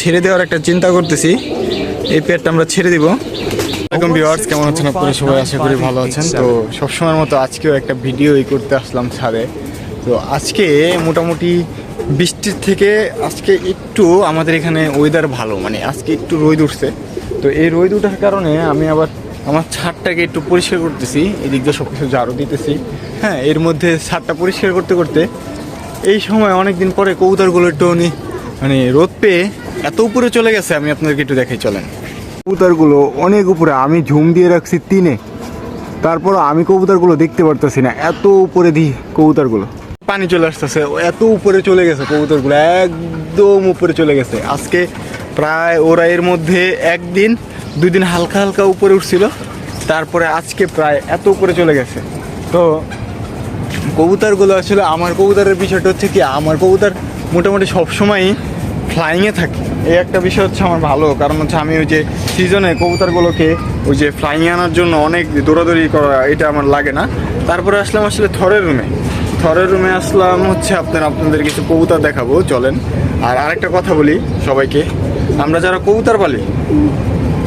ছেড়ে দেওয়ার একটা চিন্তা করতেছি। এই পেয়ারটা আমরা ছেড়ে দিব। এরকম ভিউয়ার্স, কেমন আছেন আপনারা? সবাই আশা করি ভালো আছেন। তো সবসময়ের মতো আজকেও একটা ভিডিও এই করতে আসলাম ছাদে। তো আজকে মোটামুটি বৃষ্টির থেকে আজকে একটু আমাদের এখানে ওয়েদার ভালো মানে আজকে একটু রোদ উঠছে। তো এই রোদ উঠার কারণে আমি আবার আমার ছাদটাকে একটু পরিষ্কার করতেছি, এদিক দিয়ে সব কিছু ঝাড়ু দিতেছি। হ্যাঁ এর মধ্যে ছাদটা পরিষ্কার করতে করতে এই সময় অনেক দিন পরে কবুতরগুলো একটু মানে রোদ পেয়ে এত উপরে চলে গেছে আমি আপনাদেরকে একটু দেখাই চলেন। কবুতরগুলো অনেক উপরে আমি ঝুম দিয়ে রাখছি তিনে তারপর আমি কবুতরগুলো দেখতে পারতেছি না এত উপরে দিই কবুতরগুলো। পানি চলে আসতেছে এত উপরে চলে গেছে কবুতরগুলো একদম উপরে চলে গেছে। আজকে প্রায় ওরা এর মধ্যে একদিন দুই দিন হালকা হালকা উপরে উঠছিল তারপরে আজকে প্রায় এত উপরে চলে গেছে। তো কবুতরগুলো আসলে আমার কবুতরের বিষয়টা হচ্ছে কি আমার কবুতর মোটামুটি সবসময়ই ফ্লাইংয়ে থাকে। এই একটা বিষয় হচ্ছে আমার ভালো, কারণ হচ্ছে আমি ওই যে সিজনে কবুতরগুলোকে ওই যে ফ্লাইং আনার জন্য অনেক দৌড়াদৌড়ি করা এটা আমার লাগে না। তারপরে আসলাম আসলে থরের রুমে থরের রুমে আসলাম হচ্ছে আপনার, আপনাদের কিছু কবুতর দেখাবো, চলেন। আর আরেকটা কথা বলি সবাইকে। আমরা যারা কবুতর পালি,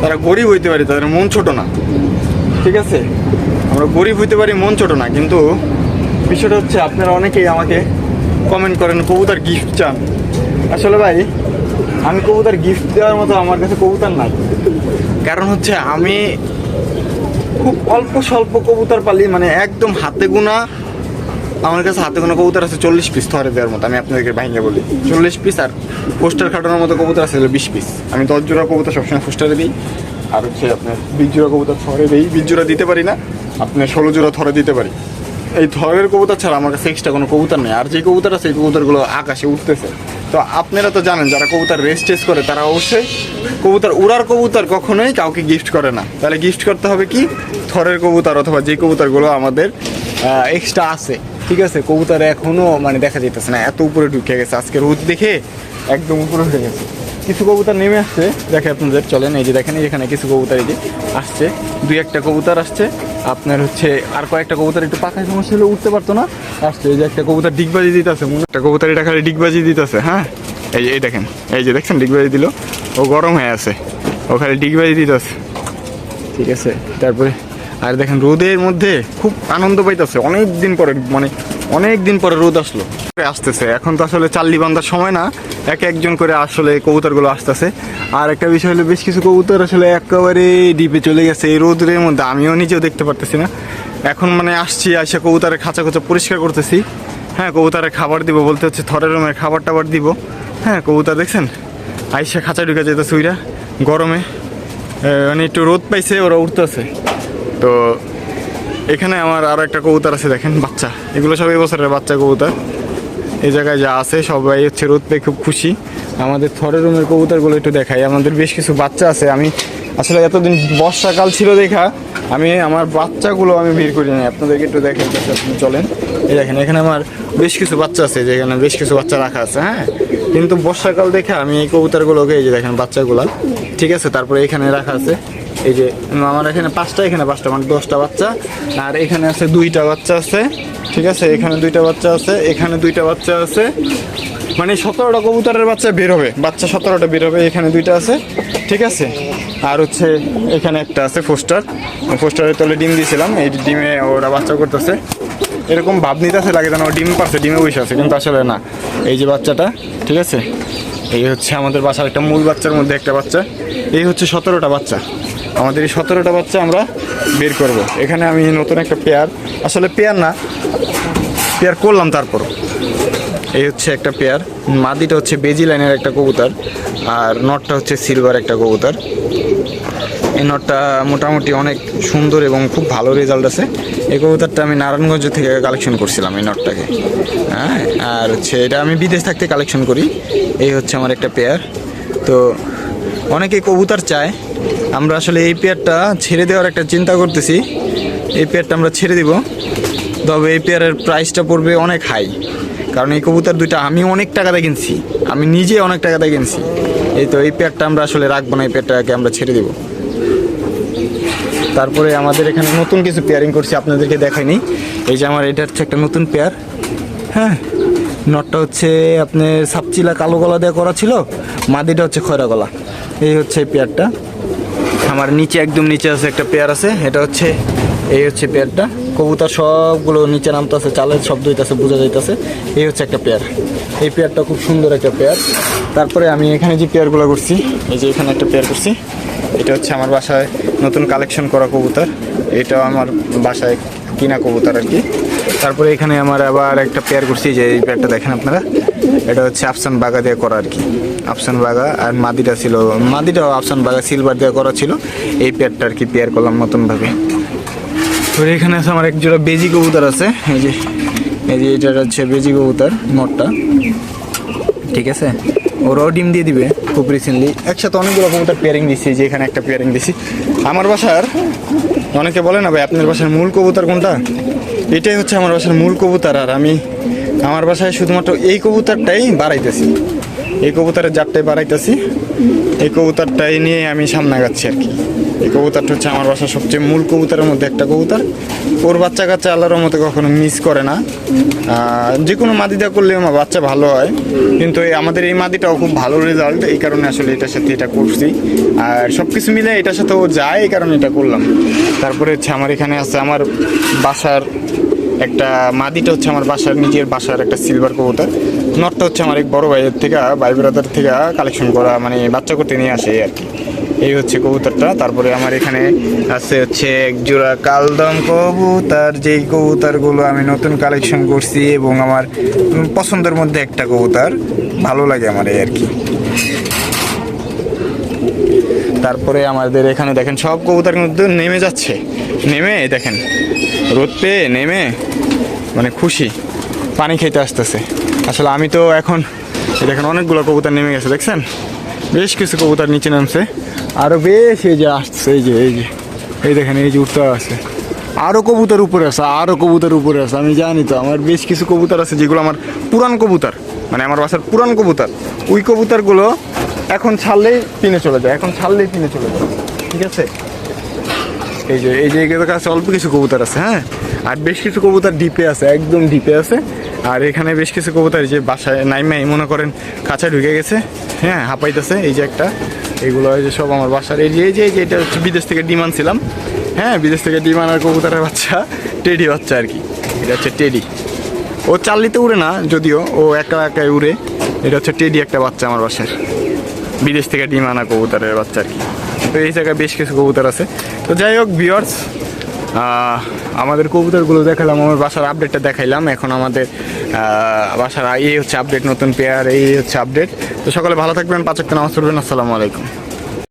তারা গরিব হইতে পারি, তাদের মন ছোট না। ঠিক আছে? আমরা গরিব হইতে পারি, মন ছোট না। কিন্তু বিষয়টা হচ্ছে আপনারা অনেকেই আমাকে কমেন্ট করেন, কবুতর গিফট চান। আসলে ভাই, আমি কবুতর গিফট দেওয়ার মতো আমার কাছে কবুতর নাই। কারণ হচ্ছে আমি খুব অল্প স্বল্প কবুতর পালি মানে একদম হাতে গোনা, আমার কাছে হাতে কোনো কবুতর আছে চল্লিশ পিস থরে দেওয়ার মতো, আমি আপনাদেরকে ভাঙিয়ে বলি। চল্লিশ পিস আর পোস্টার খাটানোর মতো কবুতর আছে বিশ পিস আমি দশ জোড়া কবুতর সবসময় পোস্টারে দিই, আর হচ্ছে আপনার বিশ জোড়া কবুতর থরে দিই বিশ জোড়া দিতে পারি না, আপনার ষোলো জোড়া থরে দিতে পারি। এই থরের কবুতর ছাড়া আমার কাছে এক্সট্রা কোনো কবুতর নেই, আর যে কবুতর আছে, এই কবুতরগুলো আকাশে উঠতেছে। তো আপনারা তো জানেন, যারা কবুতর রেস টেস করে, তারা অবশ্যই কবুতর উড়ার কবুতর কখনোই কাউকে গিফট করে না। তাহলে গিফট করতে হবে কি? থরের কবুতর অথবা যে কবুতরগুলো আমাদের এক্সট্রা আছে। ঠিক আছে, কবুতর এখনও মানে দেখা যেতেছে না, এত উপরে ঢুকে গেছে। আজকে রোদ দেখে একদম উপরে উঠে গেছে। কিছু কবুতর নেমে আসছে, দেখে আপনাদের, চলেন এই যে দেখেন এই যেখানে কিছু কবুতর এই যে আসছে। দুই একটা কবুতর আসছে, আপনার হচ্ছে আর কয়েকটা কবুতর একটু পাখায় সমস্যা হলে উঠতে পারতো না। আসছে, এই যে একটা কবুতর ডিগবাজি দিতেছে, মনে একটা কবুতর এটা খালি ডিগবাজি দিতেছে হ্যাঁ? এই যে, এই দেখেন, এই যে দেখছেন, ডিগবাজি দিল। ও গরম হয়ে আছে, ও খালি ডিগবাজি দিতেছে। ঠিক আছে, তারপরে আর দেখেন, রোদের মধ্যে খুব আনন্দ পাইতেছে। অনেক দিন পরে মানে অনেক দিন পরে রোদ আসলো। আসতেছে। এখন তো আসলে চাল্লি বান্ধার সময় না। এক একজন করে আসলে কবুতরগুলো আসতেছে। আর একটা বিষয় হলো, বেশ কিছু কবুতর আসলে একেবারে ডিপে চলে গেছে এই রোদের মধ্যে। আমিও নিজেও দেখতে পারতেছি না। এখন মানে আসছি আসে কবুতরের খাঁচা খোঁচা পরিষ্কার করতেছি। হ্যাঁ কবুতরের খাবার দিব বলতে হচ্ছে, থরের রুমের খাবার টাবার দিব। হ্যাঁ কবুতর দেখছেন? আইসা খাঁচা ঢুকে যেতেছে ওইরা গরমে মানে একটু রোদ পাইছে, ওরা উঠতেছে তো এখানে আমার আরও একটা কবুতর আছে, দেখেন, বাচ্চা। এগুলো সব এই বছরের বাচ্চা কবুতর। এই জায়গায় যা আছে, সবাই হচ্ছে রোদ পেয়ে খুব খুশি। আমাদের থরের রুমের কবুতরগুলো একটু দেখাই। আমাদের বেশ কিছু বাচ্চা আছে। আমি আসলে এতদিন বর্ষাকাল ছিল দেখা, আমি আমার বাচ্চাগুলো আমি ভিড় করি না আপনাদেরকে একটু দেখেন আপনি চলেন। এই দেখেন, এখানে আমার বেশ কিছু বাচ্চা আছে যেখানে বেশ কিছু বাচ্চা রাখা আছে হ্যাঁ? কিন্তু বর্ষাকাল দেখে আমি এই কবুতরগুলোকে, এই যে দেখেন, বাচ্চাগুলা, ঠিক আছে? তারপরে এখানে রাখা আছে। এই যে, আমার এখানে পাঁচটা এখানে পাঁচটা মানে দশটা বাচ্চা। আর এখানে আছে দুইটা বাচ্চা আছে, ঠিক আছে? এখানে দুইটা বাচ্চা আছে, এখানে দুইটা বাচ্চা আছে। মানে সতেরোটা কবুতরের বাচ্চা বের হবে, বাচ্চা সতেরোটা বের হবে, এখানে দুইটা আছে, ঠিক আছে? আর হচ্ছে এখানে একটা আছে পোস্টার পোস্টারের তলে ডিম দিয়েছিলাম, এই ডিমে ওরা বাচ্চা করতেছে। এরকম ভাব নিতেছে, লাগে যেন ডিম পাচ্ছে ডিমে বসে আছে, কিন্তু আসলে না। এই যে বাচ্চাটা, ঠিক আছে? এই হচ্ছে আমাদের বাসার একটা মূল বাচ্চার মধ্যে একটা বাচ্চা। এই হচ্ছে সতেরোটা বাচ্চা। আমাদের এই সতেরোটা বাচ্চা আমরা বের করব। এখানে আমি নতুন একটা পেয়ার। আসলে পেয়ার না, পেয়ার করলাম তারপর। এই হচ্ছে একটা পেয়ার। মাদিটা হচ্ছে বেজি লাইনের একটা কবুতর, আর নটটা হচ্ছে সিলভার একটা কবুতর। এই নটটা মোটামুটি অনেক সুন্দর এবং খুব ভালো রেজাল্ট আছে। এই কবুতরটা আমি নারায়ণগঞ্জ থেকে কালেকশন করছিলাম এই নটটাকে। হ্যাঁ আর হচ্ছে এটা আমি বিদেশ থাকতে কালেকশন করি। এই হচ্ছে আমার একটা পেয়ার। তো অনেকে কবুতর চায় আমরা আসলে এই পেয়ারটা ছেড়ে দেওয়ার একটা চিন্তা করতেছি। এই পেয়ারটা আমরা ছেড়ে দিব। তবে এই পেয়ারের প্রাইসটা পড়বে অনেক হাই কারণ এই কবুতর দুইটা আমি অনেক টাকাতে কিনছি। আমি নিজে অনেক টাকাতে কিনছি। এই তো এই পেয়ারটা আমরা আসলে রাখব না, এই পেয়ারটাকে আমরা ছেড়ে দেবো। তারপরে আমাদের এখানে নতুন কিছু পেয়ারিং করছি, আপনাদেরকে দেখাইনি। এই যে আমার, এটা হচ্ছে একটা নতুন পেয়ার হ্যাঁ নটটা হচ্ছে আপনার সাপচিলা কালো গলা দিয়ে করা ছিল, মাদিটা হচ্ছে খয়রা গলা। এই হচ্ছে এই পেয়ারটা আমার নিচে একদম নিচে আছে একটা পেয়ার আছে, এটা হচ্ছে, এই হচ্ছে পেয়ারটা। কবুতর সবগুলো নিচে নামতেছে, চালের শব্দ হইতেছে, বোঝা যাইতেছে। এই হচ্ছে একটা পেয়ার। এই পেয়ারটা খুব সুন্দর একটা পেয়ার। তারপরে আমি এখানে যে পেয়ারগুলো করছি, এই যে এখানে একটা পেয়ার করছি, এটা হচ্ছে আমার বাসায় নতুন কালেকশন করা কবুতর। এটা আমার বাসায় কিনা কবুতর আর কি। তারপরে এখানে আমার আবার একটা পেয়ার করছি, যে এই পেয়ারটা দেখেন আপনারা। এটা হচ্ছে আফসান বাগা দিয়ে করা আর কি। আফসান বাগা আর মাদিটা ছিল, মাদিটাও আফসান বাগা সিলভার দিয়ে করা ছিল। এই পেয়ারটা আর কি পেয়ার করলাম নতুনভাবে। তো এখানে আছে আমার এক জোড়া বেজি কবুতর আছে। এই যে এই যে এটা হচ্ছে বেজি কবুতর নটটা ঠিক আছে? ওরাও ডিম দিয়ে দিবে খুব রিসেন্টলি একসাথে অনেকগুলো কবুতর পেয়ারিং দিছি যে এখানে একটা পেয়ারিং দিছি। আমার বাসার, অনেকে বলে না ভাই, আপনার বাসার মূল কবুতর কোনটা? এটাই হচ্ছে আমার বাসার মূল কবুতর, আর আমি আমার বাসায় শুধুমাত্র এই কবুতরটাই বাড়াইতেছি। এই কবুতরের জাতটাই বাড়াইতেছি। এই কবুতরটাই নিয়ে আমি সামনে গাচ্ছি আর কি। এই কবুতরটা হচ্ছে আমার বাসার সবচেয়ে মূল কবুতরের মধ্যে একটা কবুতর। ওর বাচ্চা কাচ্চা আল্লাহর মতো কখনো মিস করে না। যে কোনো মাদিটা করলে আমার বাচ্চা ভালো হয়। কিন্তু এই আমাদের এই মাদিটাও খুব ভালো রেজাল্ট এই কারণে আসলে এটার সাথে এটা করছি। আর সব কিছু মিলে এটার সাথে ও যায়, এই কারণে এটা করলাম। তারপরে হচ্ছে আমার এখানে আছে আমার বাসার একটা মাদিটা হচ্ছে আমার বাসার, নিজের বাসার একটা সিলভার কবুতর। নটটা হচ্ছে আমার এক বড় ভাইয়ের থেকে, ভাই ব্রাদার থেকে কালেকশন করা মানে বাচ্চা করতে নিয়ে আসে আর কি। এই হচ্ছে কবুতরটা। তারপরে আমার এখানে আছে হচ্ছে এক জোড়া কালদম কবুতর। যেই কবুতরগুলো আমি নতুন কালেকশন করছি এবং আমার পছন্দের মধ্যে একটা কবুতর। ভালো লাগে আমার এই আর কি। তারপরে আমাদের এখানে দেখেন, সব কবুতর কিন্তু নেমে যাচ্ছে। নেমে, দেখেন। রোদ পেয়ে নেমে মানে খুশি, পানি খেতে আসতেছে। আসলে আমি তো এখন দেখেন অনেকগুলো কবুতর নেমে গেছে, দেখছেন? বেশ কিছু কবুতর নিচে নামছে। আরও বেশ এই যে আসছে, এই যে এই যে, এই দেখেন, এই যে উঠতে আছে। আরও কবুতর উপরে আছে আরও কবুতর উপরে আছে, আমি জানি তো, আমার বেশ কিছু কবুতর আছে যেগুলো আমার পুরান কবুতর মানে আমার বাসার পুরান কবুতর। ওই কবুতরগুলো এখন ছাড়লেই তিনে চলে যায়, এখন ছাড়লেই তিনে চলে যায়, ঠিক আছে? এই যে এই যে কাছে অল্প কিছু কবুতর আছে হ্যাঁ? আর বেশ কিছু কবুতর ডিপে আছে, একদম ডিপে আছে। আর এখানে বেশ কিছু কবুতর যে বাসায় নাইমাই, মনে করেন কাছে ঢুকে গেছে হ্যাঁ হাঁপাইতেছে, এই যে একটা। এগুলো যে সব আমার বাসার। এই যে এই যে এটা হচ্ছে বিদেশ থেকে ডিম আনছিলাম হ্যাঁ বিদেশ থেকে ডিম আনার কবুতরের বাচ্চা, টেডি বাচ্চা আর কি। এটা হচ্ছে টেডি। ও চাল্লিতে উড়ে না, যদিও ও একা একাই উড়ে। এটা হচ্ছে টেডি একটা বাচ্চা আমার বাসার। বিদেশ থেকে ডিম আনা কবুতরের বাচ্চা আর কি। তো এই জায়গায় বেশ কিছু কবুতর আছে। তো যাই হোক ভিওর্স আমাদের কবুতরগুলো দেখালাম, আমার বাসার আপডেটটা দেখাইলাম। এখন আমাদের বাসার এই হচ্ছে আপডেট নতুন পেয়ার এই হচ্ছে আপডেট তো সকলে ভালো থাকবেন, পাঁচ একটা নামাজ পড়বেন, আসসালামু আলাইকুম।